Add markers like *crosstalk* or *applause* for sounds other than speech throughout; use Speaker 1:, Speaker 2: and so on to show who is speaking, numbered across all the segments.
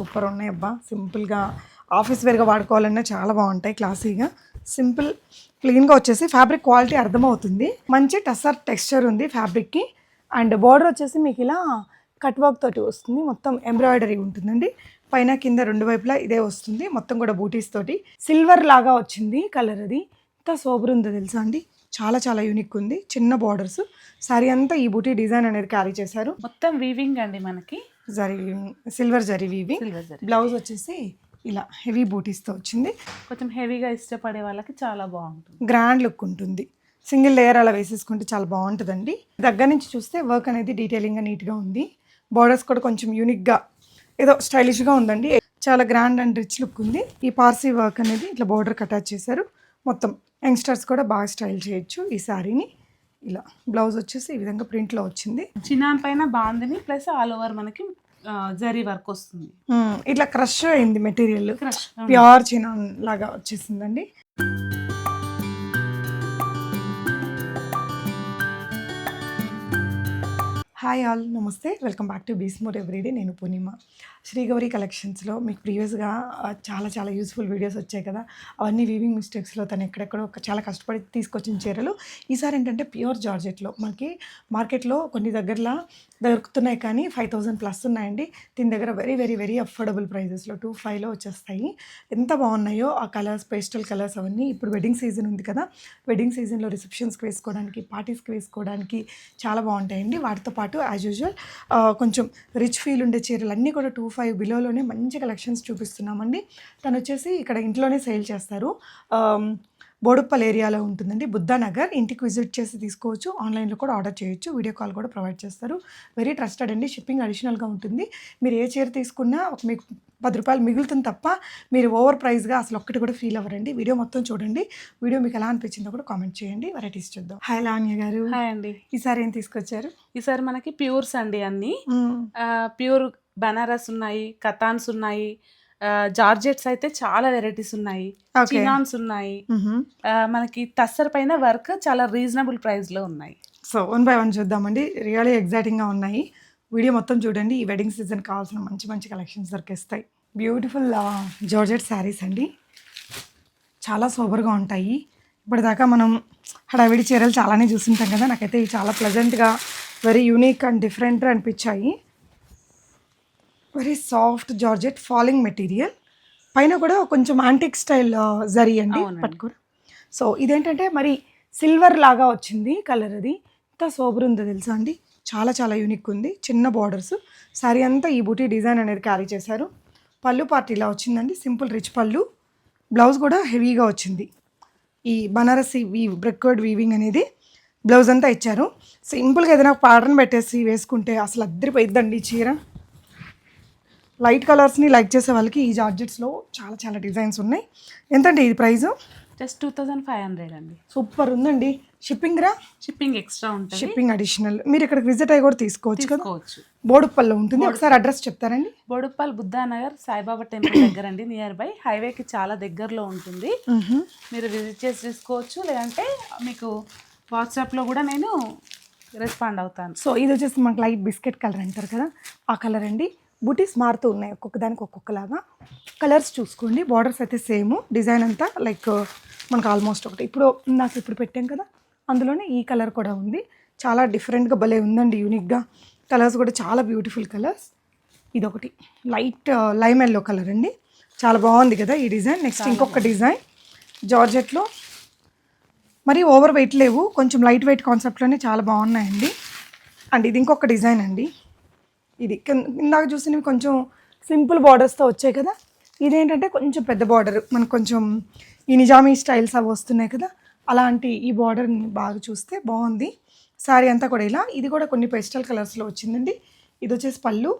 Speaker 1: Super ఉన్నాయి అబ్బా. సింపుల్గా ఆఫీస్ వేర్గా వాడుకోవాలన్నా చాలా బాగుంటాయి క్లాసీగా. సింపుల్ క్లీన్గా వచ్చేసి ఫ్యాబ్రిక్ క్వాలిటీ అర్థమవుతుంది. మంచి టసర్ టెక్స్చర్ ఉంది ఫ్యాబ్రిక్కి. అండ్ బార్డర్ వచ్చేసి మీకు ఇలా కట్ వర్క్ తోటి వస్తుంది. మొత్తం ఎంబ్రాయిడరీ ఉంటుందండి. పైన కింద రెండు వైపులా ఇదే వస్తుంది. మొత్తం కూడా బూటీస్ తోటి. సిల్వర్ లాగా వచ్చింది కలర్ అది. ఎంత సోబర్ ఉందో తెలుసా అండి? చాలా చాలా యూనిక్ ఉంది. చిన్న బార్డర్స్. సారీ అంతా ఈ బూటీ డిజైన్ అనేది క్యారీ చేశారు.
Speaker 2: మొత్తం వీవింగ్ అండి మనకి.
Speaker 1: Zari silver zari weaving
Speaker 2: silver zari
Speaker 1: blouse వచ్చేసి ఇలా హెవీ బూటీస్తో వచ్చింది.
Speaker 2: కొంచెం హెవీగా ఇష్టపడే వాళ్ళకి చాలా బాగుంటుంది.
Speaker 1: గ్రాండ్ లుక్ ఉంటుంది. సింగిల్ లేయర్ అలా వేసేసుకుంటే చాలా బాగుంటుందండి. దగ్గర నుంచి చూస్తే వర్క్ అనేది డీటెయిలింగ్గా నీట్గా ఉంది. బార్డర్స్ కూడా కొంచెం యూనిక్గా ఏదో స్టైలిష్గా ఉందండి. చాలా గ్రాండ్ అండ్ రిచ్ లుక్ ఉంది. ఈ పార్సీ వర్క్ అనేది ఇట్లా బార్డర్కి అటాచ్ చేశారు. మొత్తం యంగ్స్టర్స్ కూడా బాగా స్టైల్ చేయొచ్చు ఈ శారీని ఇలా బ్లౌజ్ వచ్చేసి ఈ విధంగా ప్రింట్లో వచ్చింది.
Speaker 2: చిన్నాన్ పైన బాగుంది ప్లస్ ఆల్ ఓవర్ మనకి జరీ వర్క్ వస్తుంది.
Speaker 1: ఇట్లా క్రష్ అయింది మెటీరియల్.
Speaker 2: క్రష్
Speaker 1: ప్యూర్ చినాన్ లాగా వచ్చేసిందండి. హాయ్ ఆల్ నమస్తే. Welcome back to Beesmore everyday నేను పూర్ణిమ. శ్రీగౌరి కలెక్షన్స్లో మీకు ప్రీవియస్గా చాలా చాలా యూస్ఫుల్ వీడియోస్ వచ్చాయి కదా. అవన్నీ వీవింగ్ మిస్టేక్స్లో తను ఎక్కడెక్కడో ఒక చాలా కష్టపడి తీసుకొచ్చిన చీరలు. ఈసారి ఏంటంటే ప్యూర్ జార్జెట్లో. మనకి మార్కెట్లో కొన్ని దగ్గరలో దొరుకుతున్నాయి కానీ ఫైవ్ థౌజండ్ ప్లస్ ఉన్నాయండి. దీని దగ్గర వెరీ వెరీ వెరీ అఫోర్డబుల్ ప్రైజెస్లో టూ ఫైవ్లో వచ్చేస్తాయి. ఎంత బాగున్నాయో ఆ కలర్స్ పేస్టల్ కలర్స్ అవన్నీ ఇప్పుడు వెడ్డింగ్ సీజన్ ఉంది కదా. వెడ్డింగ్ సీజన్లో రిసెప్షన్స్కి వేసుకోవడానికి పార్టీస్కి వేసుకోవడానికి చాలా బాగుంటాయండి. వాటితో పాటు యాజ్ యూజువల్ కొంచెం రిచ్ ఫీల్ ఉండే చీరలు అన్నీ కూడా టూ ఫైవ్ బిలోలోనే మంచి కలెక్షన్స్ చూపిస్తున్నామండి. తను వచ్చేసి ఇక్కడ ఇంట్లోనే సేల్ చేస్తారు. బోడుప్పల్ ఏరియాలో ఉంటుందండి. బుద్ధానగర్ ఇంటికి విజిట్ చేసి తీసుకోవచ్చు. ఆన్లైన్లో కూడా ఆర్డర్ చేయొచ్చు. వీడియో కాల్ కూడా ప్రొవైడ్ చేస్తారు. వెరీ ట్రస్టెడ్ అండి. షిప్పింగ్ అడిషనల్గా ఉంటుంది. మీరు ఏ చీర తీసుకున్నా మీకు పది రూపాయలు మిగులుతుంది తప్ప మీరు ఓవర్ ప్రైస్గా అసలు ఒక్కటి కూడా ఫీల్ అవ్వరండి. వీడియో మొత్తం చూడండి. వీడియో మీకు ఎలా అనిపించిందో కూడా కామెంట్ చేయండి. వెరైటీస్ చూద్దాం. హాయ్ లావణ్య గారు.
Speaker 2: హాయ్ అండి.
Speaker 1: ఈసారి ఏం తీసుకొచ్చారు?
Speaker 2: ఈసారి మనకి ప్యూర్స్ అండి అన్ని. ప్యూర్ బనారస్ ఉన్నాయి కతాన్స్ ఉన్నాయి జార్జెట్స్ అయితే చాలా వెరైటీస్ ఉన్నాయి చినాన్స్ ఉన్నాయి. మనకి టస్సర్ పైన వర్క్ చాలా రీజనబుల్ ప్రైస్లో ఉన్నాయి.
Speaker 1: సో వన్ బై వన్ చూద్దామండి. రియల్లీ ఎగ్జైటింగ్గా ఉన్నాయి. వీడియో మొత్తం చూడండి. ఈ వెడ్డింగ్ సీజన్ కావాల్సిన మంచి మంచి కలెక్షన్స్ దొరికేస్తాయి. బ్యూటిఫుల్ జార్జెట్ శారీస్ అండి. చాలా సూపర్గా ఉంటాయి. ఇప్పటిదాకా మనం హడావిడి చీరలు చాలానే చూస్తుంటాం కదా. నాకైతే ఇవి చాలా ప్లెజెంట్గా వెరీ యూనిక్ అండ్ డిఫరెంట్ అనిపించాయి. Very soft georgette falling material పైన కూడా కొంచెం యాంటిక్ స్టైల్ జరీ అండి. పట్టుకోరు. సో ఇదేంటంటే మరి సిల్వర్ లాగా వచ్చింది కలర్ అది. ఎంత సోబర్ ఉందో తెలుసా అండి? చాలా చాలా యూనిక్ ఉంది. చిన్న బార్డర్స్ సారీ అంతా ఈ బూటీ డిజైన్ అనేది క్యారీ చేశారు. పళ్ళు పార్టీ ఇలా వచ్చిందండి. సింపుల్ రిచ్ పళ్ళు. బ్లౌజ్ కూడా హెవీగా వచ్చింది. ఈ బనారసి వీ బ్రెక్వర్డ్ వీవింగ్ అనేది బ్లౌజ్ అంతా ఇచ్చారు. సింపుల్గా ఏదైనా ప్యాటర్న్ పెట్టేసి వేసుకుంటే అసలు అద్దరిపోయిద్దండి ఈ చీర. లైట్ కలర్స్ని లైక్ చేసే వాళ్ళకి ఈ జార్జెట్స్లో చాలా చాలా డిజైన్స్ ఉన్నాయి. ఎంతండి ఇది price
Speaker 2: just two thousand five hundred అండి.
Speaker 1: సూపర్ ఉందండి. షిప్పింగ్ రా?
Speaker 2: షిప్పింగ్ ఎక్స్ట్రా ఉంటుంది.
Speaker 1: షిప్పింగ్ అడిషనల్ మీరు ఇక్కడికి విజిట్ అయ్యి కూడా తీసుకోవచ్చు కదా?
Speaker 2: తీసుకోవచ్చు.
Speaker 1: బోడుప్పల్లో ఉంటుంది. ఒకసారి అడ్రస్ చెప్తారండి.
Speaker 2: బోడుప్పల్ బుద్ధానగర్ సాయిబాబా టెంపుల్ దగ్గర అండి. నియర్ బై హైవేకి చాలా దగ్గరలో ఉంటుంది. మీరు విజిట్ చేసి తీసుకోవచ్చు. లేదంటే మీకు వాట్సాప్లో కూడా నేను రెస్పాండ్ అవుతాను.
Speaker 1: సో ఇది వచ్చేసి మనకి లైట్ బిస్కెట్ కలర్ అంటారు కదా? ఆ కలర్ అండి. బుటీస్ మారుతూ ఉన్నాయి. ఒక్కొక్క దానికి ఒక్కొక్కలాగా. కలర్స్ చూసుకోండి. బార్డర్స్ అయితే సేమ్ డిజైన్ అంతా లైక్ మనకు ఆల్మోస్ట్ ఒకటి. ఇప్పుడు నాకు ఇప్పుడు పెట్టాం కదా? అందులోనే ఈ కలర్ కూడా ఉంది. చాలా డిఫరెంట్గా భలే ఉందండి యూనిక్గా. కలర్స్ కూడా చాలా బ్యూటిఫుల్ కలర్స్. ఇదొకటి. లైట్ లైమ్ ఎల్లో కలర్ అండి. చాలా బాగుంది కదా ఈ డిజైన్. నెక్స్ట్ ఇంకొక డిజైన్. జార్జెట్లో మరి ఓవర్ వెయిట్ లేవు. కొంచెం లైట్ వెయిట్ కాన్సెప్ట్లోనే చాలా బాగున్నాయండి. అండ్ ఇది ఇంకొక డిజైన్ అండి. ఇది ఇందాక చూసినవి కొంచెం సింపుల్ బార్డర్స్తో వచ్చాయి కదా. ఇదేంటంటే కొంచెం పెద్ద బార్డర్. మనకు కొంచెం ఈ నిజామీ స్టైల్స్ అవి వస్తున్నాయి కదా. అలాంటి ఈ బార్డర్ని బాగా చూస్తే బాగుంది. శారీ అంతా కూడా ఇలా. ఇది కూడా కొన్ని పెస్టల్ కలర్స్లో వచ్చిందండి. ఇది వచ్చేసి పళ్ళు.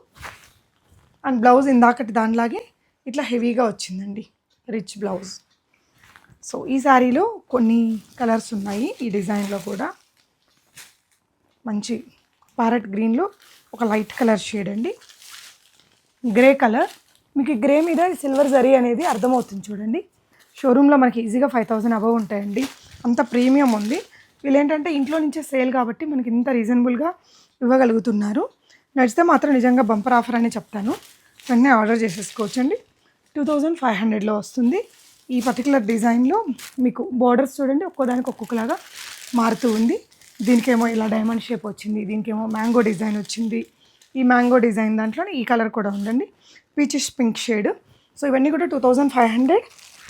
Speaker 1: అండ్ బ్లౌజ్ ఇందాకటి దానిలాగే ఇట్లా హెవీగా వచ్చిందండి. రిచ్ బ్లౌజ్ సో ఈ శారీలో కొన్ని కలర్స్ ఉన్నాయి. ఈ డిజైన్లో కూడా. మంచి ప్యారెట్ గ్రీన్లో ఒక లైట్ కలర్ షేడ్ అండి. గ్రే కలర్ మీకు గ్రే మీద సిల్వర్ జరీ అనేది అర్థమవుతుంది చూడండి. షోరూంలో మనకి ఈజీగా ఫైవ్ థౌజండ్ అబవ్ ఉంటాయండి. అంత ప్రీమియం ఉంది. వీళ్ళు ఏంటంటే ఇంట్లో నుంచే సేల్ కాబట్టి మనకి ఇంత రీజనబుల్గా ఇవ్వగలుగుతున్నారు. నచ్చితే మాత్రం నిజంగా బంపర్ ఆఫర్ అనే చెప్తాను. వెంటనే ఆర్డర్ చేసేసుకోవచ్చండి. టూ థౌజండ్ ఫైవ్ హండ్రెడ్లో వస్తుంది. ఈ పర్టికులర్ డిజైన్లో మీకు బోర్డర్స్ చూడండి ఒక్కోదానికి ఒక్కొక్కలాగా మారుతూ ఉంది. దీనికేమో ఇలా డైమండ్ షేప్ వచ్చింది దీనికేమో మ్యాంగో డిజైన్ వచ్చింది. ఈ మ్యాంగో డిజైన్ దాంట్లోనే ఈ కలర్ కూడా ఉందండి. Peachish pink shade. సో ఇవన్నీ కూడా two thousand five hundred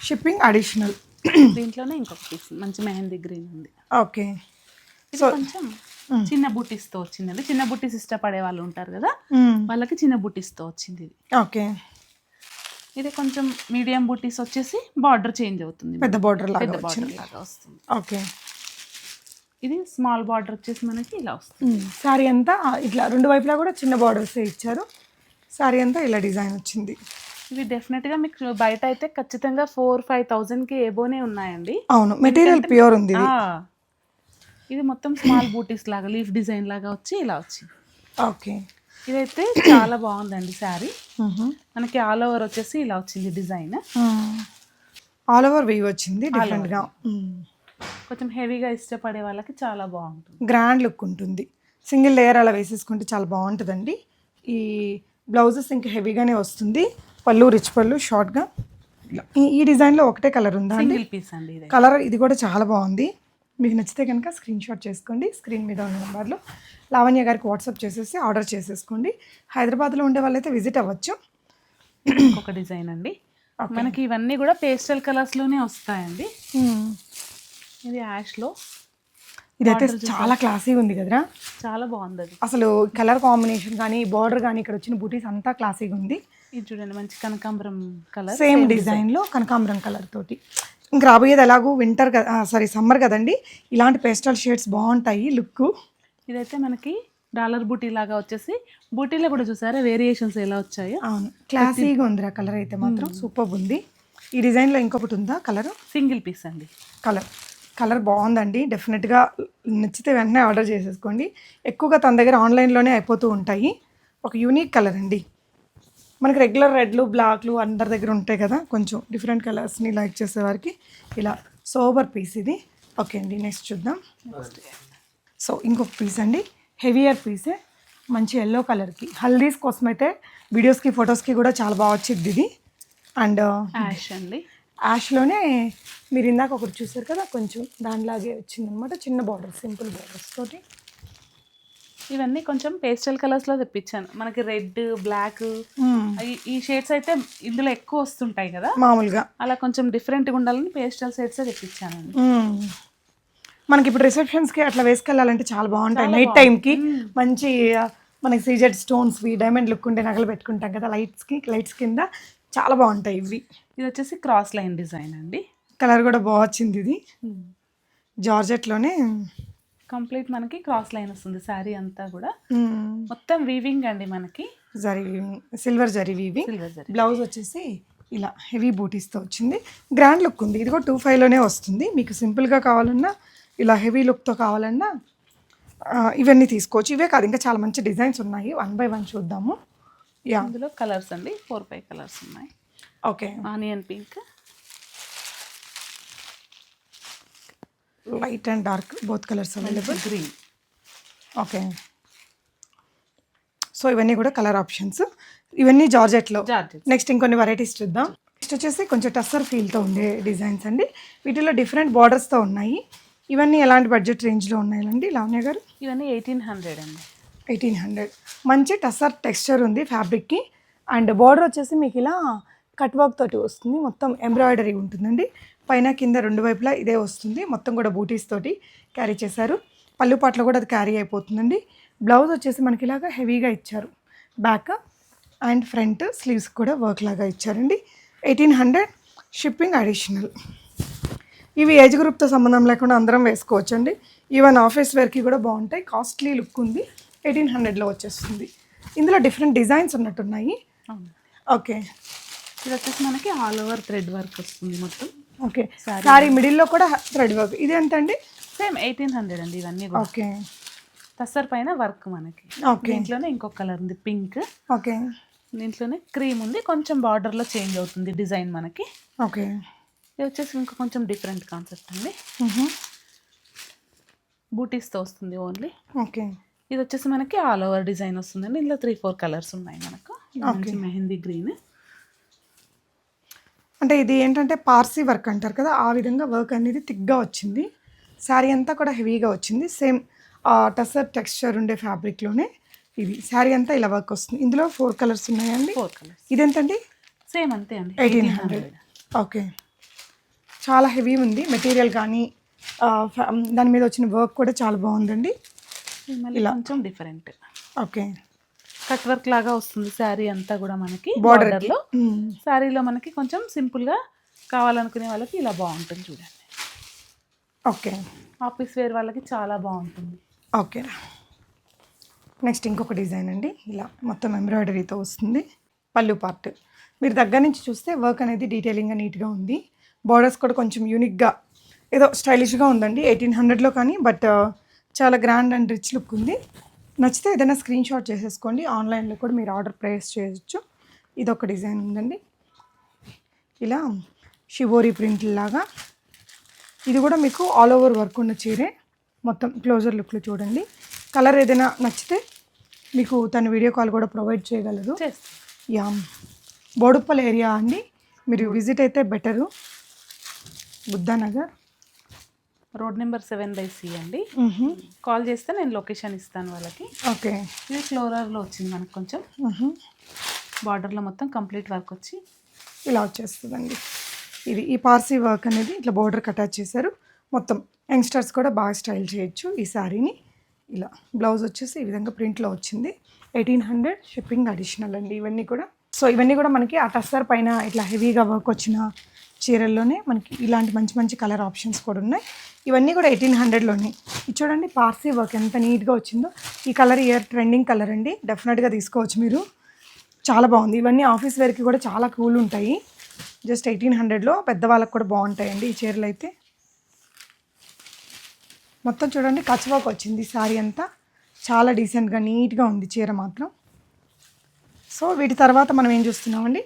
Speaker 1: shipping additional.
Speaker 2: దీంట్లోనే ఇంకొక పీస్ మంచి మెహందీ గ్రీన్ ఉంది.
Speaker 1: ఓకే.
Speaker 2: ఇది కొంచెం చిన్న బుట్టీస్తో వచ్చిందండి. చిన్న బుట్టీస్ ఇష్టపడే వాళ్ళు ఉంటారు కదా. వాళ్ళకి చిన్న బుట్టీస్తో వచ్చింది ఇది.
Speaker 1: ఓకే.
Speaker 2: ఇది కొంచెం మీడియం బుట్టీస్ వచ్చేసి బార్డర్ చేంజ్ అవుతుంది.
Speaker 1: పెద్ద బార్డర్ లాగా
Speaker 2: పెద్ద బార్డర్ లాగా వస్తుంది.
Speaker 1: ఓకే.
Speaker 2: ఇది స్మాల్ బార్డర్ వచ్చేసి మనకి ఇలా వస్తుంది.
Speaker 1: శారీ అంతా ఇట్లా రెండు వైపులా కూడా చిన్న బార్డర్స్ ఇచ్చారు. శారీ అంతా ఇలా డిజైన్ వచ్చింది.
Speaker 2: ఇవి డెఫినెట్గా మీకు బయట అయితే ఖచ్చితంగా ఫోర్ ఫైవ్ థౌజండ్కి ఏబోనే ఉన్నాయండి.
Speaker 1: అవును మెటీరియల్ ప్యూర్ ఉంది ఇది.
Speaker 2: మొత్తం స్మాల్ బూటీస్ లాగా లీఫ్ డిజైన్ లాగా వచ్చి ఇలా వచ్చింది
Speaker 1: ఓకే.
Speaker 2: ఇదైతే చాలా బాగుందండి శారీ. మనకి ఆల్ ఓవర్ వచ్చేసి ఇలా వచ్చింది డిజైన్.
Speaker 1: ఆల్ ఓవర్ వీవ్ వచ్చింది డిఫరెంట్గా.
Speaker 2: కొంచెం హెవీగా ఇష్టపడే వాళ్ళకి చాలా బాగుంటుంది.
Speaker 1: గ్రాండ్ లుక్ ఉంటుంది. సింగిల్ లేయర్ అలా వేసేసుకుంటే చాలా బాగుంటుందండి. ఈ బ్లౌజెస్ ఇంకా హెవీగానే వస్తుంది. పళ్ళు రిచ్ పళ్ళు షార్ట్గా. ఈ డిజైన్లో ఒకటే కలర్ ఉందా అండి?
Speaker 2: సింగిల్ పీస్ అండి ఇది.
Speaker 1: కలర్ ఇది కూడా చాలా బాగుంది. మీకు నచ్చితే కనుక స్క్రీన్ షాట్ చేసుకోండి. స్క్రీన్ మీద ఉన్న నెంబర్లో లావణ్య గారికి వాట్సాప్ చేసేసి ఆర్డర్ చేసేసుకోండి. హైదరాబాద్లో ఉండే వాళ్ళైతే విజిట్ అవ్వచ్చు.
Speaker 2: ఒక డిజైన్ అండి. మనకి ఇవన్నీ కూడా పేస్టల్ కలర్స్లోనే వస్తాయండి ఇది యాష్లో
Speaker 1: ఇదైతే చాలా క్లాసీగా ఉంది కదరా?
Speaker 2: చాలా బాగుంది అది.
Speaker 1: అసలు కలర్ కాంబినేషన్ కానీ బార్డర్ కానీ ఇక్కడ వచ్చిన బూటీస్ అంతా క్లాసీగా ఉంది.
Speaker 2: ఇది చూడండి మంచి కనకాంబరం కలర్
Speaker 1: సేమ్ డిజైన్లో కనకాంబరం కలర్ తోటి. ఇంకా రాబోయేది ఎలాగో వింటర్ కదా సారీ సమ్మర్ కదండి. ఇలాంటి పేస్టల్ షేడ్స్ బాగుంటాయి లుక్
Speaker 2: ఇదైతే మనకి డాలర్ బూటీ లాగా వచ్చేసి బూటీలో కూడా చూసారా? వేరియేషన్స్ ఎలా వచ్చాయో?
Speaker 1: అవును క్లాసీగా ఉందిరా కలర్ అయితే మాత్రం. సూపర్ ఉంది. ఈ డిజైన్లో ఇంకొకటి ఉందా కలర్?
Speaker 2: సింగిల్ పీస్ అండి.
Speaker 1: కలర్. కలర్ బాగుందండి. డెఫినెట్గా నచ్చితే వెంటనే ఆర్డర్ చేసేసుకోండి. ఎక్కువగా తన దగ్గర ఆన్లైన్లోనే అయిపోతూ ఉంటాయి. ఒక యూనిక్ కలర్ అండి. మనకి రెగ్యులర్ రెడ్లు బ్లాక్లు అందరి దగ్గర ఉంటాయి కదా కొంచెం డిఫరెంట్ కలర్స్ని లైక్ చేసే వారికి ఇలా సోబర్ పీస్ ఇది. ఓకే అండి నెక్స్ట్ చూద్దాం. సో ఇంకొక పీస్ అండి. హెవియర్ పీసే మంచి ఎల్లో కలర్కి హల్దీస్ కోసం అయితే వీడియోస్కి ఫొటోస్కి కూడా చాలా బాగా వచ్చింది ఇది. అండ్
Speaker 2: యాష్ అండి.
Speaker 1: యాష్లోనే మీరు ఇందాక ఒకటి చూసారు కదా కొంచెం దానిలాగే వచ్చిందనమాట చిన్న బార్డర్ సింపుల్ బార్డర్స్ తోటి.
Speaker 2: ఇవన్నీ కొంచెం పేస్టల్ కలర్స్లో తెప్పించాను. మనకి రెడ్ బ్లాక్ ఈ షేడ్స్ అయితే ఇందులో ఎక్కువ వస్తుంటాయి కదా?
Speaker 1: మామూలుగా.
Speaker 2: అలా కొంచెం డిఫరెంట్గా ఉండాలని పేస్టల్ షేడ్స్ తెప్పించానండి.
Speaker 1: మ్మ్. మనకి ఇప్పుడు రిసెప్షన్స్కి అట్లా వేసుకెళ్ళాలంటే చాలా బాగుంటాయి. నైట్ టైంకి మంచి ఆ, మనకి సీజెడ్ స్టోన్స్వి డైమండ్ లుక్ ఉండే నగలు పెట్టుకుంటాం కదా లైట్స్కి లైట్స్ కింద చాలా బాగుంటాయి ఇవి.
Speaker 2: ఇది వచ్చేసి క్రాస్ లైన్ డిజైన్ అండి.
Speaker 1: కలర్ కూడా బాగా వచ్చింది ఇది. జార్జెట్లోనే
Speaker 2: కంప్లీట్ మనకి క్రాస్ లైన్ వస్తుంది శారీ అంతా కూడా. మొత్తం వీవింగ్ అండి మనకి.
Speaker 1: Zari weaving silver zari weaving blouse వచ్చేసి ఇలా హెవీ బూటీస్తో వచ్చింది. గ్రాండ్ లుక్ ఉంది. ఇది కూడా టూ ఫైవ్లోనే వస్తుంది. మీకు సింపుల్గా కావాలన్నా ఇలా హెవీ లుక్తో కావాలన్నా ఇవన్నీ తీసుకోవచ్చు. ఇవే కాదు ఇంకా చాలా మంచి డిజైన్స్ ఉన్నాయి. వన్ బై వన్ చూద్దాము. యా
Speaker 2: అందులో కలర్స్ అండి. ఫోర్ ఫైవ్ కలర్స్ ఉన్నాయి.
Speaker 1: Okay
Speaker 2: onion pink
Speaker 1: light and dark both colours available
Speaker 2: green
Speaker 1: okay so ఇవన్నీ కూడా కలర్ ఆప్షన్స్ ఇవన్నీ జార్జెట్లో.
Speaker 2: జార్జెట్
Speaker 1: నెక్స్ట్ ఇంకొన్ని వెరైటీస్ చూద్దాం. నెక్స్ట్ వచ్చేసి కొంచెం టస్సర్ ఫీల్తో ఉండే డిజైన్స్ అండి. వీటిలో డిఫరెంట్ బార్డర్స్తో ఉన్నాయి. ఇవన్నీ ఎలాంటి బడ్జెట్ రేంజ్లో ఉన్నాయండి? లావణ్య గారు?
Speaker 2: ఇవన్నీ ఎయిటీన్ హండ్రెడ్ అండి.
Speaker 1: ఎయిటీన్ హండ్రెడ్ మంచి టస్సర్ టెక్స్చర్ ఉంది ఫ్యాబ్రిక్కి అండ్ బార్డర్ వచ్చేసి మీకు ఇలా కట్ వర్క్ తోటి వస్తుంది. మొత్తం ఎంబ్రాయిడరీ ఉంటుందండి. పైన కింద రెండు వైపులా ఇదే వస్తుంది. మొత్తం కూడా బూటీస్ తోటి క్యారీ చేశారు. పళ్ళు పాటలు కూడా అది క్యారీ అయిపోతుందండి. బ్లౌజ్ వచ్చేసి మనకి ఇలాగా హెవీగా ఇచ్చారు. బ్యాక్ అండ్ ఫ్రంట్ స్లీవ్స్ కూడా వర్క్ లాగా ఇచ్చారండి. ఎయిటీన్ హండ్రెడ్ షిప్పింగ్ అడిషనల్ ఇవి ఏజ్ గ్రూప్తో సంబంధం లేకుండా అందరం వేసుకోవచ్చు అండి ఈవెన్ ఆఫీస్ వేర్కి కూడా బాగుంటాయి. కాస్ట్లీ లుక్ ఉంది. ఎయిటీన్ హండ్రెడ్లో వచ్చేస్తుంది. ఇందులో డిఫరెంట్ డిజైన్స్ ఉన్నట్టున్నాయి. ఓకే
Speaker 2: ఇది వచ్చేసి మనకి ఆల్ ఓవర్ థ్రెడ్ వర్క్ వస్తుంది మొత్తం.
Speaker 1: ఓకే. సారీ మిడిల్లో కూడా థ్రెడ్ వర్క్ ఇది ఎంత అండి
Speaker 2: సేమ్ ఎయిటీన్ హండ్రెడ్ అండి ఇవన్నీ
Speaker 1: ఓకే.
Speaker 2: తసర్ పైన వర్క్ మనకి.
Speaker 1: ఓకే.
Speaker 2: దీంట్లోనే ఇంకొక కలర్ ఉంది పింక్.
Speaker 1: ఓకే.
Speaker 2: దీంట్లోనే క్రీమ్ ఉంది కొంచెం బార్డర్లో చేంజ్ అవుతుంది డిజైన్ మనకి.
Speaker 1: ఓకే.
Speaker 2: ఇది వచ్చేసి ఇంకా కొంచెం డిఫరెంట్ కాన్సెప్ట్ అండి. బూటీస్తో వస్తుంది ఓన్లీ
Speaker 1: ఓకే.
Speaker 2: ఇది వచ్చేసి మనకి ఆల్ ఓవర్ డిజైన్ వస్తుందండి. ఇందులో త్రీ ఫోర్ కలర్స్ ఉన్నాయి మనకు. మెహందీ గ్రీన్
Speaker 1: అంటే ఇది ఏంటంటే పార్సీ వర్క్ అంటారు కదా ఆ విధంగా వర్క్ అనేది థిక్గా వచ్చింది. శారీ అంతా కూడా హెవీగా వచ్చింది. సేమ్ టసర్ టెక్స్చర్ ఉండే ఫ్యాబ్రిక్లోనే ఇది. శారీ అంతా ఇలా వర్క్ వస్తుంది. ఇందులో ఫోర్ కలర్స్ ఉన్నాయండి.
Speaker 2: Four colours.
Speaker 1: ఇదెంతండి?
Speaker 2: సేమ్ అంతే అండి.
Speaker 1: Eighteen hundred. ఓకే. చాలా హెవీ ఉంది. మెటీరియల్ కానీ దాని మీద వచ్చిన వర్క్ కూడా చాలా బాగుందండి.
Speaker 2: మళ్ళీ కొంచెం డిఫరెంట్.
Speaker 1: ఓకే.
Speaker 2: కట్ వర్క్ లాగా వస్తుంది శారీ అంతా కూడా మనకి
Speaker 1: Border
Speaker 2: బార్డర్లో. శారీలో మనకి కొంచెం సింపుల్గా కావాలనుకునే వాళ్ళకి ఇలా బాగుంటుంది చూడండి.
Speaker 1: ఓకే.
Speaker 2: ఆఫీస్ వేర్ వాళ్ళకి చాలా బాగుంటుంది.
Speaker 1: ఓకే. నెక్స్ట్ ఇంకొక డిజైన్ అండి. ఇలా మొత్తం ఎంబ్రాయిడరీతో వస్తుంది. పళ్ళు పార్ట్ మీరు దగ్గర నుంచి చూస్తే వర్క్ అనేది డీటెయిలింగ్గా నీట్గా ఉంది. బార్డర్స్ కూడా కొంచెం యూనిక్గా ఏదో స్టైలిష్గా ఉందండి. ఎయిటీన్ హండ్రెడ్లో కానీ బట్ చాలా గ్రాండ్ అండ్ రిచ్ లుక్ ఉంది. నచ్చితే ఏదైనా స్క్రీన్ షాట్ చేసేసుకోండి. ఆన్లైన్లో కూడా మీరు ఆర్డర్ ప్లేస్ చేయొచ్చు. ఇది ఒక డిజైన్ ఉందండి. ఇలా షివోరీ ప్రింట్ లాగా. ఇది కూడా మీకు ఆల్ ఓవర్ వర్క్ ఉన్న చీరే. మొత్తం క్లోజర్ లుక్లో చూడండి. కలర్ ఏదైనా నచ్చితే మీకు తన వీడియో కాల్ కూడా ప్రొవైడ్ చేయగలరు
Speaker 2: చేస్తాం.
Speaker 1: యా బోడుప్పల్ ఏరియా అండి. మీరు విజిట్ అయితే better Buddhanagar.
Speaker 2: Road number seven by C అండి. కాల్ చేస్తే నేను లొకేషన్ ఇస్తాను వాళ్ళకి.
Speaker 1: ఓకే.
Speaker 2: ఇది ఫ్లోరర్లో వచ్చింది మనకు కొంచెం. బార్డర్లో మొత్తం కంప్లీట్ వర్క్ వచ్చి
Speaker 1: ఇలా వచ్చేస్తుందండి. ఇది ఈ పార్సీ వర్క్ అనేది ఇట్లా బోర్డర్కి అటాచ్ చేశారు. మొత్తం యంగ్స్టర్స్ కూడా బాగా స్టైల్ చేయొచ్చు ఈ శారీని. ఇలా బ్లౌజ్ వచ్చేసి ఈ విధంగా ప్రింట్లో వచ్చింది. ఎయిటీన్ హండ్రెడ్ షిప్పింగ్ అడిషనల్ అండి ఇవన్నీ కూడా. సో ఇవన్నీ కూడా మనకి ఆ టస్సర్ పైన ఇట్లా హెవీగా వర్క్ వచ్చిన చీరల్లోనే మనకి ఇలాంటి మంచి మంచి కలర్ ఆప్షన్స్ కూడా ఉన్నాయి. ఇవన్నీ కూడా ఎయిటీన్ హండ్రెడ్లోనే. ఇది చూడండి పార్సీ వర్క్ ఎంత నీట్గా వచ్చిందో. ఈ కలర్ ఇయర్ ట్రెండింగ్ కలర్ అండి. డెఫినెట్గా తీసుకోవచ్చు మీరు. చాలా బాగుంది. ఇవన్నీ ఆఫీస్ వేర్కి కూడా చాలా కూల్ ఉంటాయి. జస్ట్ ఎయిటీన్ హండ్రెడ్లో పెద్దవాళ్ళకి కూడా బాగుంటాయండి ఈ చీరలు అయితే. మొత్తం చూడండి కచవాక్ వచ్చింది సారీ అంతా. చాలా డీసెంట్గా నీట్గా ఉంది చీర మాత్రం. సో వీటి తర్వాత మనం ఏం చూస్తున్నామండి?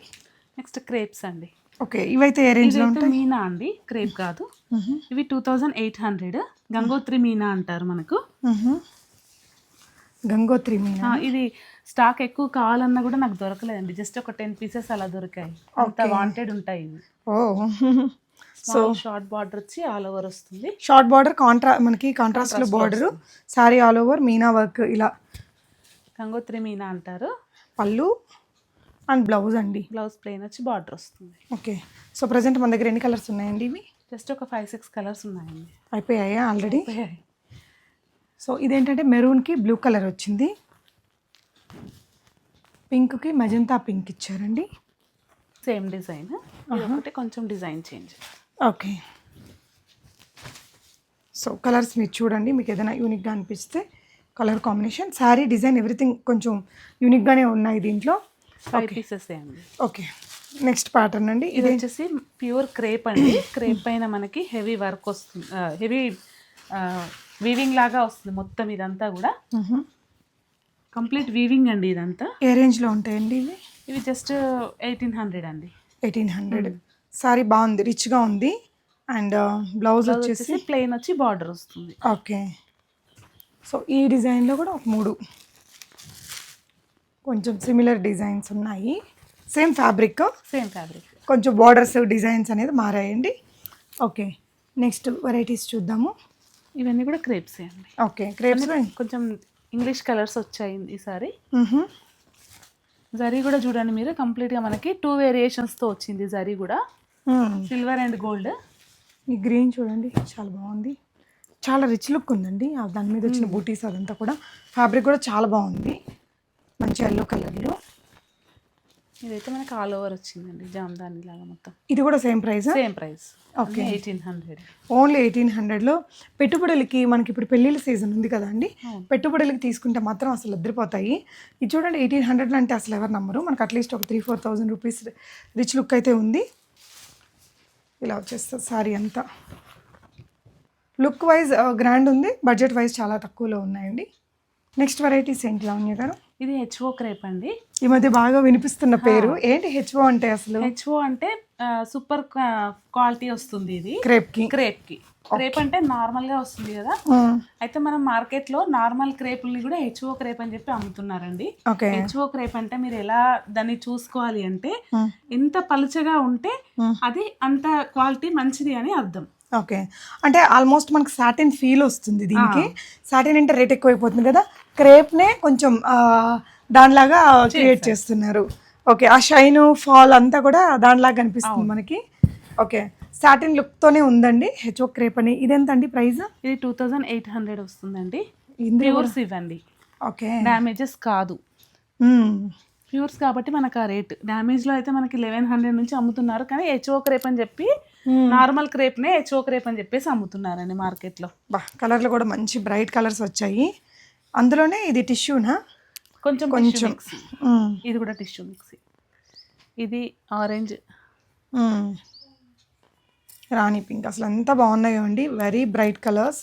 Speaker 2: నెక్స్ట్ క్రేప్స్ అండి.
Speaker 1: ఓకే ఇవైతే ఉంటాయి?
Speaker 2: మీనా అండి క్రేప్ కాదు. ఇవి two thousand eight hundred Gangotri meena అంటారు మనకు.
Speaker 1: గంగోత్రి మీనా?
Speaker 2: ఇది స్టాక్ ఎక్కువ కావాలన్నా కూడా నాకు దొరకలేదండి. జస్ట్ ఒక టెన్ పీసెస్ అలా దొరికాయి. అంత వాంటెడ్ ఉంటాయి ఇవి.
Speaker 1: ఓ. *laughs*
Speaker 2: సో షార్ట్ బార్డర్ వచ్చి ఆల్ ఓవర్ వస్తుంది.
Speaker 1: షార్ట్ బార్డర్ కాంట్రా మనకి కాంట్రాస్ట్లో border. Sorry all over meena work ఇలా.
Speaker 2: గంగోత్రి మీనా అంటారు.
Speaker 1: పళ్ళు. అండ్ బ్లౌజ్ అండి.
Speaker 2: బ్లౌజ్ ప్లెయిన్ వచ్చి బార్డర్ వస్తుంది.
Speaker 1: ఓకే. సో ప్రజెంట్ మన దగ్గర ఎన్ని కలర్స్ ఉన్నాయండి ఇవి?
Speaker 2: జస్ట్ ఒక ఫైవ్ సిక్స్ కలర్స్ ఉన్నాయండి.
Speaker 1: అయిపోయాయా ఆల్రెడీ? సో ఇదేంటంటే మెరూన్కి బ్లూ కలర్ వచ్చింది. పింక్కి మెజంతా పింక్ ఇచ్చారండి.
Speaker 2: Same design. ఒకటి కొంచెం design change.
Speaker 1: Okay. So colours మీరు చూడండి మీకు ఏదైనా యూనిక్గా అనిపిస్తే colour combination sari design everything కొంచెం యూనిక్గానే ఉన్నాయి దీంట్లో.
Speaker 2: ఫైవ్ పీసెస్ అండి
Speaker 1: ఓకే నెక్స్ట్ ప్యాటర్న్ అండి.
Speaker 2: ఇది వచ్చేసి ప్యూర్ క్రేప్ అండి. క్రేప్ పైన మనకి హెవీ వర్క్ వస్తుంది. హెవీ వీవింగ్ లాగా వస్తుంది మొత్తం ఇదంతా కూడా. కంప్లీట్ వీవింగ్ అండి ఇదంతా.
Speaker 1: ఏ రేంజ్లో ఉంటాయండి ఇవి?
Speaker 2: ఇవి జస్ట్ ఎయిటీన్ హండ్రెడ్ అండి.
Speaker 1: ఎయిటీన్ హండ్రెడ్ సారీ బాగుంది రిచ్గా ఉంది. అండ్ బ్లౌజ్ వచ్చేసి
Speaker 2: వచ్చేసి ప్లెయిన్ వచ్చి బార్డర్ వస్తుంది.
Speaker 1: ఓకే సో ఈ డిజైన్లో కూడా ఒక మూడు. కొంచెం సిమిలర్ డిజైన్స్ ఉన్నాయి. సేమ్ ఫ్యాబ్రిక్
Speaker 2: సేమ్ ఫ్యాబ్రిక్
Speaker 1: కొంచెం బార్డర్స్ డిజైన్స్ అనేది మారాయండి. ఓకే నెక్స్ట్ వెరైటీస్ చూద్దాము.
Speaker 2: ఇవన్నీ కూడా క్రేప్స్ అండి.
Speaker 1: ఓకే క్రేప్స్
Speaker 2: కొంచెం ఇంగ్లీష్ కలర్స్ వచ్చాయి ఈసారి జరీ కూడా చూడండి మీరు కంప్లీట్గా మనకి టూ వేరియేషన్స్తో వచ్చింది జరీ కూడా. సిల్వర్ అండ్ గోల్డ్
Speaker 1: ఈ గ్రీన్ చూడండి చాలా బాగుంది. చాలా రిచ్ లుక్ ఉందండి. ఆ దాని మీద వచ్చిన బూటీస్ అదంతా కూడా. ఫ్యాబ్రిక్ కూడా చాలా బాగుంది. మంచి ఎల్లో కలర్లో
Speaker 2: ఇదైతే మనకి ఆల్ ఓవర్ వచ్చిందండి జామ్దాని లాగా మొత్తం.
Speaker 1: ఇది కూడా same price
Speaker 2: same price okay eighteen hundred
Speaker 1: only eighteen హండ్రెడ్లో పెట్టుబడులకి మనకి ఇప్పుడు పెళ్ళిళ్ళ సీజన్ ఉంది కదండి పెట్టుబడులకి తీసుకుంటే మాత్రం అసలు అద్దరిపోతాయి. ఇది చూడండి ఎయిటీన్ హండ్రెడ్ అంటే అసలు ఎవరు నమ్మరు. మనకు అట్లీస్ట్ ఒక three four thousand rupees rich look అయితే ఉంది. ఇలా వచ్చేస్తుంది సారీ అంతా. లుక్ వైజ్ గ్రాండ్ ఉంది. బడ్జెట్ వైజ్ చాలా తక్కువలో ఉన్నాయండి. నెక్స్ట్ వెరైటీస్ ఏంటి లావణ్య గారు.
Speaker 2: ఇది హెచ్ఓ క్రేప్ అండి.
Speaker 1: ఈ మధ్య బాగా వినిపిస్తున్న పేరు. ఏంటి హెచ్ఓ అంటే అసలు?
Speaker 2: హెచ్ఓ అంటే సూపర్ క్వాలిటీ వస్తుంది ఇది.
Speaker 1: క్రేప్కి
Speaker 2: క్రేప్కి. క్రేప్ అంటే నార్మల్గా వస్తుంది కదా. అయితే మనం మార్కెట్లో నార్మల్ క్రేపుల్ని కూడా హెచ్ఓ క్రేప్ అని చెప్పి అమ్ముతున్నారండి. హెచ్ఓ క్రేప్ అంటే మీరు ఎలా దాన్ని చూసుకోవాలి అంటే ఎంత పలుచగా ఉంటే అది అంత క్వాలిటీ మంచిది అని అర్థం.
Speaker 1: ఓకే అంటే ఆల్మోస్ట్ మనకి సాటిన్ ఫీల్ వస్తుంది దీనికి. సాటిన్ అంటే రేట్ ఎక్కువైపోతుంది కదా. క్రేప్నే కొంచెం దానిలాగా క్రియేట్ చేస్తున్నారు. ఓకే ఆ షైన్ ఫాల్ అంతా కూడా దానిలాగా కనిపిస్తుంది మనకి. ఓకే సాటిన్ లుక్తోనే ఉందండి హెచ్ఓ క్రేప్ అని. ఇదెంతండి ప్రైస్?
Speaker 2: ఇది టూ థౌజండ్ ఎయిట్ హండ్రెడ్ వస్తుందండి. ప్యూర్స్ ఇవ్వండి.
Speaker 1: ఓకే.
Speaker 2: డ్యామేజెస్ కాదు. ప్యూర్స్ కాబట్టి మనకు ఆ రేట్. డ్యామేజ్లో అయితే మనకి లెవెన్ హండ్రెడ్ నుంచి అమ్ముతున్నారు. కానీ హెచ్ఓ క్రేప్ అని చెప్పి నార్మల్ క్రేప్ నే హెచ్ఓ క్రేప్ అని చెప్పేసి అమ్ముతున్నారండి మార్కెట్లో
Speaker 1: బా కలర్లు కూడా మంచి బ్రైట్ కలర్స్ వచ్చాయి. అందులోనే ఇది టిష్యూనా?
Speaker 2: కొంచెం
Speaker 1: కొంచెం.
Speaker 2: ఇది కూడా టిష్యూ మిక్సీ. ఇది ఆరెంజ్.
Speaker 1: రాణి పింక్. అసలు ఎంత బాగున్నాయో అండి. వెరీ బ్రైట్ కలర్స్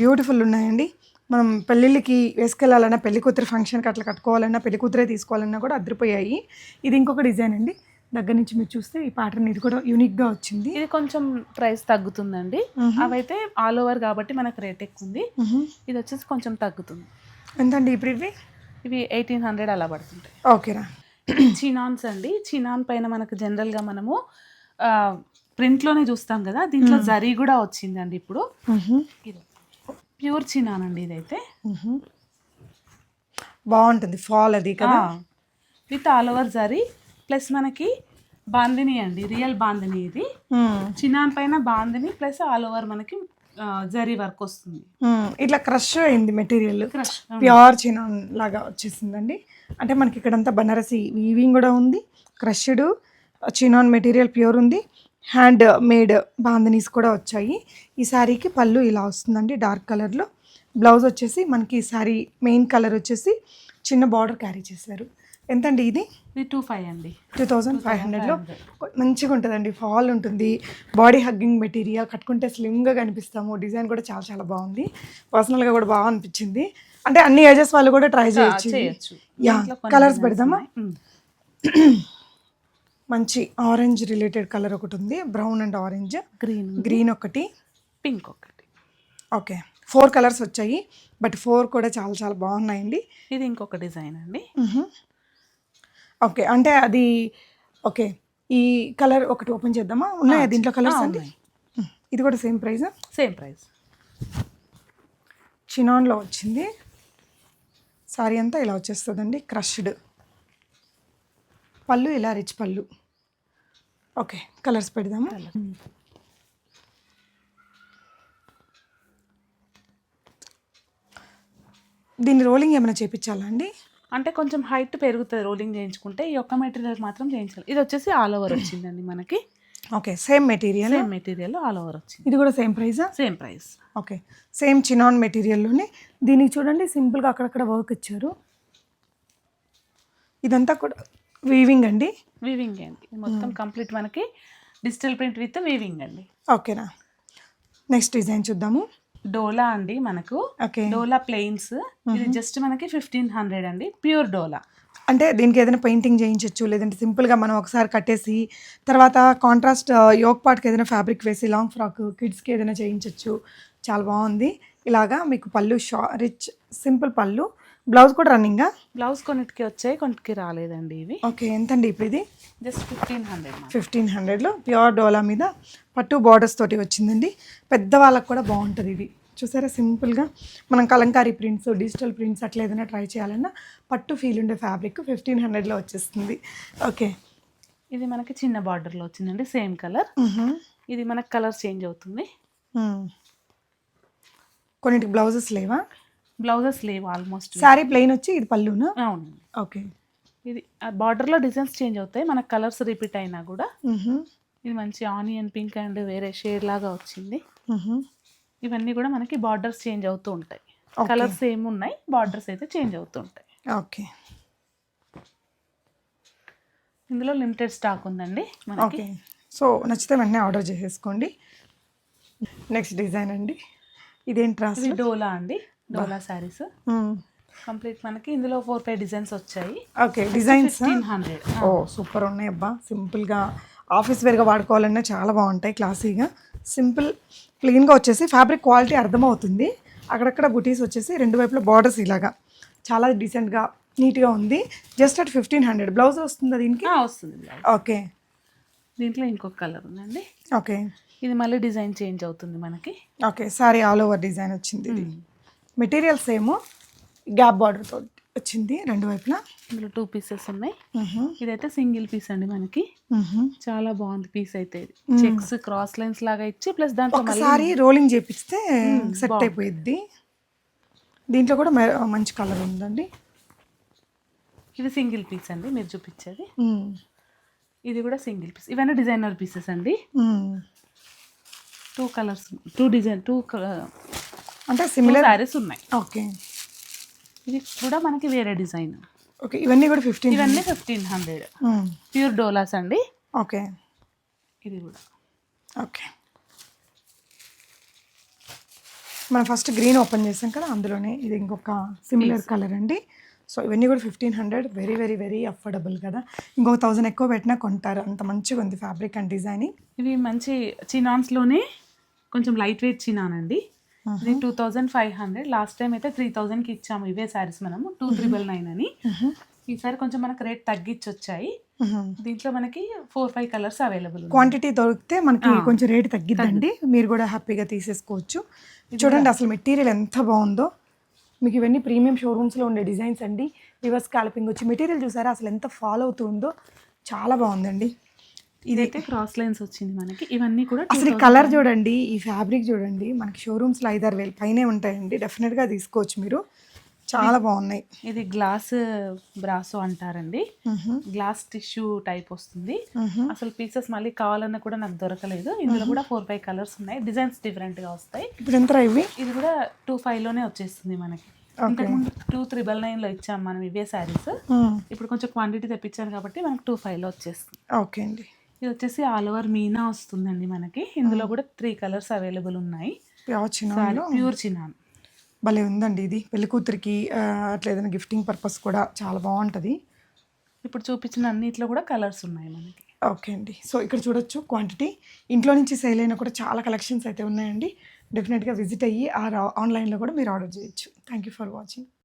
Speaker 1: బ్యూటిఫుల్ ఉన్నాయండి. మనం పెళ్ళిళ్ళకి వేసుకెళ్ళాలన్నా పెళ్ళి కూతురు ఫంక్షన్కి అట్లా కట్టుకోవాలన్నా పెళ్ళి కూతురే తీసుకోవాలన్నా కూడా అదిరిపోయాయి ఇది ఇంకొక డిజైన్ అండి. దగ్గర నుంచి మీరు చూస్తే ఈ ప్యాటర్న్ ఇది కూడా యూనిక్గా వచ్చింది.
Speaker 2: ఇది కొంచెం ప్రైస్ తగ్గుతుందండి. అవైతే ఆల్ ఓవర్ కాబట్టి మనకు రేట్ ఎక్కువ ఉంది. ఇది వచ్చేసి కొంచెం తగ్గుతుంది.
Speaker 1: ఎంతండి ఇప్పుడు ఇవి?
Speaker 2: ఇవి ఎయిటీన్ హండ్రెడ్ అలా పడుతుంటాయి.
Speaker 1: ఓకేరా.
Speaker 2: చినాన్స్ అండి. చినాన్ పైన మనకు జనరల్గా మనము ప్రింట్లోనే చూస్తాం కదా దీంట్లో జరీ కూడా వచ్చిందండి ఇప్పుడు. ప్యూర్ చినాన్ అండి ఇదైతే.
Speaker 1: బాగుంటుంది ఫాల్ అది కదా?
Speaker 2: With all over zari plus మనకి బాందిని అండి రియల్ బాందిని ఇది. చినాన్ పైన బాందిని ప్లస్ ఆల్ ఓవర్ మనకి జరీ వర్క్ వస్తుంది.
Speaker 1: ఇట్లా క్రష్ అయింది మెటీరియల్.
Speaker 2: క్రష్
Speaker 1: ప్యూర్ చినాన్ లాగా వచ్చేసిందండి. అంటే మనకి ఇక్కడంతా బనారసి వీవింగ్ కూడా ఉంది క్రష్డ్ చినాన్ మెటీరియల్ ప్యూర్ ఉంది హ్యాండ్ మేడ్ బాందనీస్ కూడా వచ్చాయి. ఈ శారీకి పళ్ళు ఇలా వస్తుందండి డార్క్ కలర్లో. బ్లౌజ్ వచ్చేసి మనకి ఈ శారీ మెయిన్ కలర్ వచ్చేసి చిన్న బార్డర్ క్యారీ చేశారు. ఎంతండి ఇది?
Speaker 2: ఇది టూ ఫైవ్ అండి.
Speaker 1: టూ థౌజండ్ ఫైవ్ హండ్రెడ్లో? మంచిగా ఉంటుందండి. ఫాల్ ఉంటుంది. బాడీ హగ్గింగ్ మెటీరియల్ కట్టుకుంటే స్లిమ్గా కనిపిస్తాము. డిజైన్ కూడా చాలా చాలా బాగుంది. పర్సనల్గా కూడా బాగా అనిపించింది. అంటే అన్ని ఏజెస్ వాళ్ళు కూడా ట్రై చేయొచ్చు యా కలర్స్ పెడదామా. *clears throat* మంచి ఆరెంజ్ రిలేటెడ్ కలర్ ఒకటి ఉంది. Brown and orange.
Speaker 2: Green
Speaker 1: green ఒకటి.
Speaker 2: పింక్ ఒకటి.
Speaker 1: ఓకే. ఫోర్ కలర్స్ వచ్చాయి. బట్ ఫోర్ కూడా చాలా చాలా బాగున్నాయండి.
Speaker 2: ఇది ఇంకొక డిజైన్ అండి.
Speaker 1: ఓకే అంటే అది ఓకే ఈ కలర్ ఒకటి ఓపెన్ చేద్దామా? ఉన్నాయా దీంట్లో కలర్స్ అండి ఇది కూడా సేమ్ ప్రైస్?
Speaker 2: Same price.
Speaker 1: చినాన్లో వచ్చింది. సారీ అంతా ఇలా వచ్చేస్తుందండి క్రష్డ్. పళ్ళు ఇలా రిచ్ పళ్ళు. ఓకే కలర్స్ పెడదాము. దీన్ని రోలింగ్ ఏమైనా చేపించాలా అండి?
Speaker 2: అంటే కొంచెం హైట్ పెరుగుతుంది రోలింగ్ చేయించుకుంటే ఈ ఒక్క మెటీరియల్ మాత్రం చేయించాలి ఇది వచ్చేసి ఆల్ ఓవర్ వచ్చిందండి మనకి.
Speaker 1: Okay same material
Speaker 2: same material all over వచ్చింది.
Speaker 1: ఇది కూడా same ప్రైజా
Speaker 2: same price
Speaker 1: okay same chinon మెటీరియల్లోనే దీనికి చూడండి సింపుల్గా అక్కడక్కడ వర్క్ ఇచ్చారు. ఇదంతా కూడా వీవింగ్ అండి?
Speaker 2: వీవింగ్ అండి. మొత్తం కంప్లీట్ మనకి డిజిటల్ ప్రింట్ విత్ వీవింగ్ అండి.
Speaker 1: ఓకేనా నెక్స్ట్ డిజైన్ చూద్దాము.
Speaker 2: డోలా అండి మనకు. డోలా ప్లెయిన్స్ ఇది జస్ట్ మనకి ఫిఫ్టీన్ హండ్రెడ్ అండి. ప్యూర్ డోలా.
Speaker 1: అంటే దీనికి ఏదైనా పెయింటింగ్ చేయించవచ్చు లేదంటే సింపుల్గా మనం ఒకసారి కట్టేసి తర్వాత కాంట్రాస్ట్ యోగ్ పాట్కి ఏదైనా ఫ్యాబ్రిక్ వేసి లాంగ్ ఫ్రాక్ కిడ్స్కి ఏదైనా చేయించవచ్చు చాలా బాగుంది. ఇలాగా మీకు పళ్ళు షా రిచ్ సింపుల్ పళ్ళు బ్లౌజ్ కూడా రన్నింగా
Speaker 2: బ్లౌజ్ కొన్నిటికి వచ్చాయి కొన్నిటికి రాలేదండి ఇవి.
Speaker 1: ఓకే ఎంతండి ఇప్పుడు ఇది?
Speaker 2: జస్ట్ ఫిఫ్టీన్ హండ్రెడ్
Speaker 1: ఫిఫ్టీన్ హండ్రెడ్లో ప్యూర్ డోలా మీద పట్టు బార్డర్స్ తోటి వచ్చిందండి. పెద్దవాళ్ళకి కూడా బాగుంటుంది ఇది చూసారా సింపుల్గా మనం కలంకారీ ప్రింట్స్ డిజిటల్ ప్రింట్స్ అట్లా ఏదైనా ట్రై చేయాలన్నా పట్టు ఫీల్ ఉండే ఫ్యాబ్రిక్ ఫిఫ్టీన్ హండ్రెడ్లో వచ్చేస్తుంది. ఓకే.
Speaker 2: ఇది మనకి చిన్న బార్డర్లో వచ్చిందండి సేమ్ కలర్ ఇది మనకి కలర్ చేంజ్ అవుతుంది.
Speaker 1: కొన్నిటికి బ్లౌజెస్ లేవా?
Speaker 2: బ్లౌజెస్ లేవు ఆల్మోస్ట్
Speaker 1: శారీ ప్లెయిన్ వచ్చి ఇది పళ్ళునా?
Speaker 2: అవునండి
Speaker 1: ఓకే
Speaker 2: ఇది బార్డర్లో డిజైన్స్ చేంజ్ అవుతాయి. మనకు కలర్స్ రిపీట్ అయినా కూడా. ఇది మంచి ఆనియన్ పింక్ అండ్ వేరే షేడ్ లాగా వచ్చింది. ఇవన్నీ కూడా మనకి బార్డర్స్ చేంజ్ అవుతూ ఉంటాయి. కలర్స్ సేమ్ ఉన్నాయి బార్డర్స్ అయితే చేంజ్ అవుతూ ఉంటాయి.
Speaker 1: ఓకే
Speaker 2: ఇందులో లిమిటెడ్ స్టాక్ ఉందండి మనకి.
Speaker 1: ఓకే సో నచ్చితే వెంటనే ఆర్డర్ చేసేసుకోండి. నెక్స్ట్ డిజైన్ అండి. ఇదేంటి
Speaker 2: డోలా అండి. డోలా శారీస్. కంప్లీట్ మనకి ఇందులో ఫోర్ ఫైవ్ డిజైన్స్ వచ్చాయి.
Speaker 1: Okay designs?
Speaker 2: హండ్రెడ్.
Speaker 1: ఓ సూపర్ ఉన్నాయి అబ్బా. సింపుల్గా ఆఫీస్ వేర్గా వాడుకోవాలన్నా చాలా బాగుంటాయి క్లాసీగా. సింపుల్ క్లీన్గా వచ్చేసి ఫ్యాబ్రిక్ క్వాలిటీ అర్థమవుతుంది. అక్కడక్కడ బుటీస్ వచ్చేసి రెండు వైపుల బార్డర్స్ ఇలాగా. చాలా డీసెంట్గా నీట్గా ఉంది. Just at fifteen hundred. Blouse వస్తుందా దీనికి?
Speaker 2: వస్తుంది
Speaker 1: ఓకే.
Speaker 2: దీంట్లో ఇంకొక కలర్ ఉందండి.
Speaker 1: ఓకే.
Speaker 2: ఇది మళ్ళీ డిజైన్ చేంజ్ అవుతుంది మనకి.
Speaker 1: Okay sari all over design వచ్చింది ఇది. మెటీరియల్స్ ఏమో గ్యాప్ బార్డర్తో వచ్చింది రెండు వైపులా.
Speaker 2: ఇందులో టూ పీసెస్ ఉన్నాయి. ఇదైతే సింగిల్ పీస్ అండి మనకి. చాలా బాగుంది పీస్ అయితే ఇది. చెక్స్ క్రాస్ లైన్స్ లాగా ఇచ్చి ప్లస్ దాంట్లో
Speaker 1: ఒకసారి రోలింగ్ చేపిస్తే సెట్ అయిపోయిద్ది. దీంట్లో కూడా మంచి కలర్ ఉందండి.
Speaker 2: ఇది సింగిల్ పీస్ అండి మీరు చూపించేది. ఇది కూడా సింగిల్ పీస్ ఇవన్నీ డిజైనర్ పీసెస్ అండి. Two colours two design two
Speaker 1: అంటే సిమిలర్
Speaker 2: శారీస్ ఉన్నాయి.
Speaker 1: ఓకే
Speaker 2: ఇది కూడా మనకి వేరే డిజైన్.
Speaker 1: ఓకే ఇవన్నీ కూడా ఫిఫ్టీన్
Speaker 2: ఇవన్నీ ఫిఫ్టీన్ హండ్రెడ్ ప్యూర్ డోలాస్ అండి.
Speaker 1: ఓకే
Speaker 2: ఇది కూడా.
Speaker 1: ఓకే మనం ఫస్ట్ గ్రీన్ ఓపెన్ చేసాం కదా అందులోనే ఇది ఇంకొక సిమిలర్ కలర్ అండి. సో ఇవన్నీ కూడా fifteen hundred very very very affordable కదా. ఇంకొక థౌజండ్ ఎక్కువ పెట్టినా కొంటారు. అంత మంచిగా ఉంది ఫ్యాబ్రిక్ అండ్ డిజైనింగ్
Speaker 2: ఇవి మంచి చినాన్స్లోనే కొంచెం లైట్ వెయిట్ చినాన్ అండి. ఇది two thousand five hundred. Last time అయితే త్రీ థౌజండ్కి ఇచ్చాము ఇవే శారీస్ మనము. టూ త్రిబుల్ నైన్ అని. ఈసారి కొంచెం మనకు రేట్ తగ్గించి వచ్చాయి దీంట్లో మనకి four five colours available
Speaker 1: quantity దొరికితే మనకి కొంచెం రేట్ తగ్గిద్దండి. మీరు కూడా హ్యాపీగా తీసేసుకోవచ్చు. చూడండి అసలు మెటీరియల్ ఎంత బాగుందో. మీకు ఇవన్నీ ప్రీమియం షోరూమ్స్లో ఉండే డిజైన్స్ అండి. రివర్స్ స్కాల్పింగ్ వచ్చి మెటీరియల్ చూసారా? అసలు ఎంత ఫాలో అవుతుందో చాలా బాగుందండి.
Speaker 2: ఇదైతే క్రాస్ లైన్స్ వచ్చింది మనకి. ఇవన్నీ కూడా
Speaker 1: అసలు కలర్ చూడండి ఈ ఫ్యాబ్రిక్ చూడండి మనకి షోరూమ్స్లో ఐదారు వేలు పైనే ఉంటాయండి. డెఫినెట్గా తీసుకోవచ్చు మీరు. చాలా బాగున్నాయి.
Speaker 2: ఇది గ్లాస్ బ్రాసో అంటారండి. గ్లాస్ టిష్యూ టైప్ వస్తుంది. అసలు పీసెస్ మళ్ళీ కావాలన్నా కూడా నాకు దొరకలేదు. ఇందులో కూడా ఫోర్ ఫైవ్ కలర్స్ ఉన్నాయి. డిజైన్స్ డిఫరెంట్గా వస్తాయి.
Speaker 1: ఇప్పుడు ఎంత ఇవి?
Speaker 2: ఇది కూడా టూ ఫైవ్లోనే వచ్చేస్తుంది మనకి. ఇంతకుముందు టూ త్రిబల్ నైన్లో ఇచ్చాం మనం ఇవే శారీస్. ఇప్పుడు కొంచెం క్వాంటిటీ తెప్పించాను కాబట్టి మనకి టూ ఫైవ్లో వచ్చేస్తుంది.
Speaker 1: ఓకే అండి.
Speaker 2: ఇది వచ్చేసి ఆల్ ఓవర్ మీనా వస్తుందండి మనకి. ఇందులో కూడా త్రీ కలర్స్ అవైలబుల్ ఉన్నాయి.
Speaker 1: చిన్న
Speaker 2: ప్యూర్ చిన్నాన్
Speaker 1: భలే ఉందండి ఇది. పెళ్ళి కూతురికి అట్లా ఏదైనా గిఫ్టింగ్ పర్పస్ కూడా చాలా బాగుంటుంది.
Speaker 2: ఇప్పుడు చూపించిన అన్నిట్లో కూడా కలర్స్ ఉన్నాయి మనకి.
Speaker 1: ఓకే అండి. సో ఇక్కడ చూడొచ్చు క్వాంటిటీ. ఇంట్లో నుంచి సేల్ అయినా కూడా చాలా కలెక్షన్స్ అయితే ఉన్నాయండి. డెఫినెట్గా విజిట్ అయ్యి ఆ ఆన్లైన్లో కూడా మీరు ఆర్డర్ చేయొచ్చు. Thank you for watching